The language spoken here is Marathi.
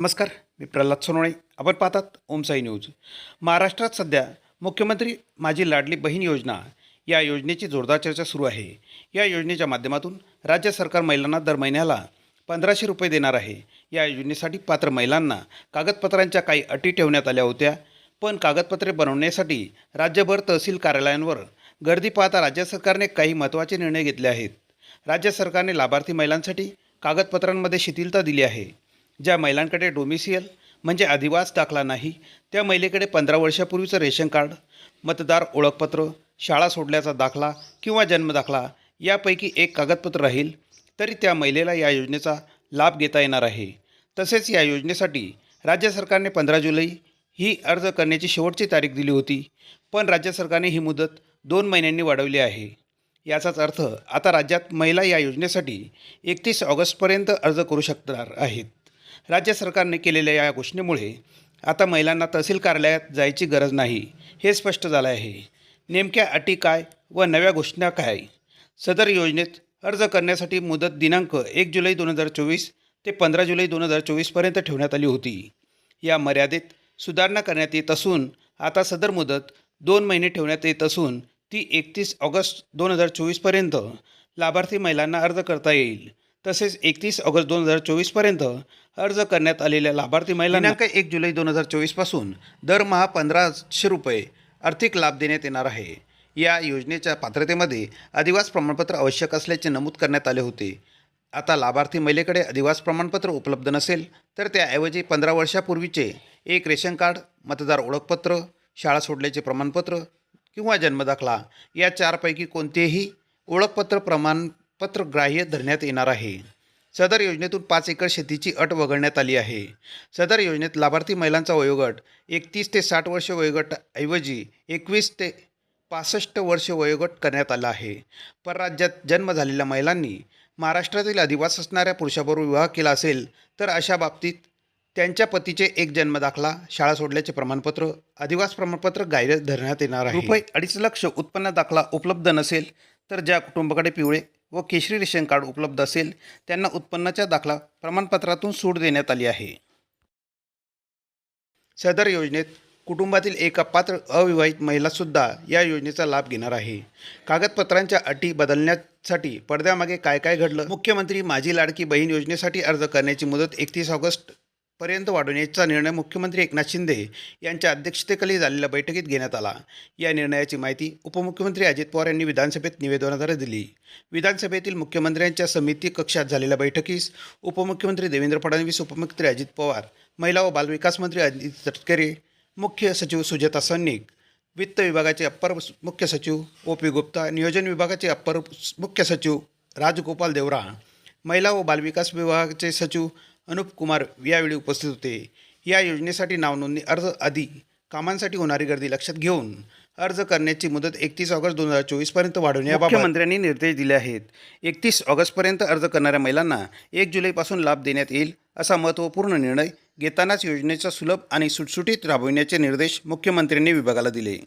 नमस्कार मी प्रल्हाद सोनवणे. आपण पाहतात ओमसाई न्यूज. महाराष्ट्रात सध्या मुख्यमंत्री माझी लाडली बहीण योजना या योजनेची जोरदार चर्चा सुरू आहे. या योजनेच्या माध्यमातून राज्य सरकार महिलांना दर महिन्याला पंधराशे रुपये देणार आहे. या योजनेसाठी पात्र महिलांना कागदपत्रांच्या काही अटी ठेवण्यात आल्या होत्या. पण कागदपत्रे बनवण्यासाठी राज्यभर तहसील कार्यालयांवर गर्दी पाहता राज्य सरकारने काही महत्त्वाचे निर्णय घेतले आहेत. राज्य सरकारने लाभार्थी महिलांसाठी कागदपत्रांमध्ये शिथिलता दिली आहे. ज्या महिलांकडे डोमिसियल म्हणजे अधिवास दाखला नाही त्या महिलेकडे पंधरा वर्षापूर्वीचं रेशन कार्ड मतदार ओळखपत्र शाळा सोडल्याचा दाखला किंवा जन्मदाखला यापैकी एक कागदपत्र राहील तरी त्या महिलेला या योजनेचा लाभ घेता येणार आहे. तसेच या योजनेसाठी राज्य सरकारने पंधरा जुलै ही अर्ज करण्याची शेवटची तारीख दिली होती पण राज्य सरकारने ही मुदत दोन महिन्यांनी वाढवली आहे. याचाच अर्थ आता राज्यात महिला या योजनेसाठी एकतीस ऑगस्टपर्यंत अर्ज करू शकणार आहेत. राज्य सरकारने केलेल्या या घोषणेमुळे आता महिलांना तहसील कार्यालयात जायची गरज नाही हे स्पष्ट झालं आहे. नेमक्या अटी काय व नव्या घोषणा काय? सदर योजनेत अर्ज करण्यासाठी मुदत दिनांक एक जुलै दोन हजार चोवीस ते पंधरा जुलै दोन हजार चोवीसपर्यंत ठेवण्यात आली होती. या मर्यादेत सुधारणा करण्यात येत असून आता सदर मुदत दोन महिने ठेवण्यात येत असून ती एकतीस ऑगस्ट दोन हजार चोवीसपर्यंत लाभार्थी महिलांना अर्ज करता येईल. तसेच एकतीस ऑगस्ट दोन हजार चोवीसपर्यंत अर्ज करण्यात आलेल्या लाभार्थी महिलांना दिनांक एक जुलै दोन हजार चोवीसपासून दरमहा पंधराशे रुपये आर्थिक लाभ देण्यात येणार आहे. या योजनेच्या पात्रतेमध्ये अधिवास प्रमाणपत्र आवश्यक असल्याचे नमूद करण्यात आले होते. आता लाभार्थी महिलेकडे अधिवास प्रमाणपत्र उपलब्ध नसेल तर त्याऐवजी पंधरा वर्षापूर्वीचे एक रेशन कार्ड मतदार ओळखपत्र शाळा सोडल्याचे प्रमाणपत्र किंवा जन्मदाखला या चारपैकी कोणतेही ओळखपत्र प्रमाण ग्राह्य धरण्यात येणार आहे. सदर योजनेतून पाच एकर शेतीची अट वगळण्यात आली आहे. सदर योजनेत लाभार्थी महिलांचा वयोगट एकतीस ते साठ वर्ष वयोगटाऐवजी एकवीस ते पासष्ट वर्ष वयोगट करण्यात आला आहे. परराज्यात जन्म झालेल्या महिलांनी महाराष्ट्रातील अधिवास असणाऱ्या पुरुषाबरोबर विवाह केला असेल तर अशा बाबतीत त्यांच्या पतीचे एक जन्मदाखला शाळा सोडल्याचे प्रमाणपत्र अधिवास प्रमाणपत्र गायरे धरण्यात येणार आहे. रुपये अडीच लक्ष उत्पन्न दाखला उपलब्ध नसेल तर ज्या कुटुंबाकडे पिवळे व केशरी रेशन कार्ड उपलब्ध असेल त्यांना उत्पन्नाच्या दाखला प्रमाणपत्रातून सूट देण्यात आली आहे. सदर योजनेत कुटुंबातील एका पात्र अविवाहित महिलासुद्धा या योजनेचा लाभ घेणार आहे. कागदपत्रांच्या अटी बदलण्यासाठी पडद्यामागे काय काय घडलं? मुख्यमंत्री माझी लाडकी बहीण योजनेसाठी अर्ज करण्याची मुदत एकतीस ऑगस्ट पर्यंत वाढवण्याचा निर्णय मुख्यमंत्री एकनाथ शिंदे यांच्या अध्यक्षतेखाली झालेल्या बैठकीत घेण्यात आला. या निर्णयाची माहिती उपमुख्यमंत्री अजित पवार यांनी विधानसभेत निवेदनाद्वारे दिली. विधानसभेतील मुख्यमंत्र्यांच्या समिती कक्षात झालेल्या बैठकीस उपमुख्यमंत्री देवेंद्र फडणवीस उपमुख्यमंत्री अजित पवार महिला व बालविकास मंत्री अजित तटकरे मुख्य सचिव सुजाता सन्निक वित्त विभागाचे अप्पर मुख्य सचिव ओ पी गुप्ता नियोजन विभागाचे अप्पर मुख्य सचिव राजगोपाल देवरा महिला व बालविकास विभागाचे सचिव अनुप कुमार यावेळी उपस्थित होते. या योजनेसाठी नावनोंदणी अर्ज आदी कामांसाठी होणारी गर्दी लक्षात घेऊन अर्ज करण्याची मुदत एकतीस ऑगस्ट दोन हजार चोवीसपर्यंत वाढवण्याबाबत मुख्यमंत्र्यांनी निर्देश दिले आहेत. एकतीस ऑगस्टपर्यंत अर्ज करणाऱ्या महिलांना एक जुलैपासून लाभ देण्यात येईल असा महत्त्वपूर्ण निर्णय घेतानाच योजनेचा सुलभ आणि सुटसुटीत राबविण्याचे निर्देश मुख्यमंत्र्यांनी विभागाला दिले.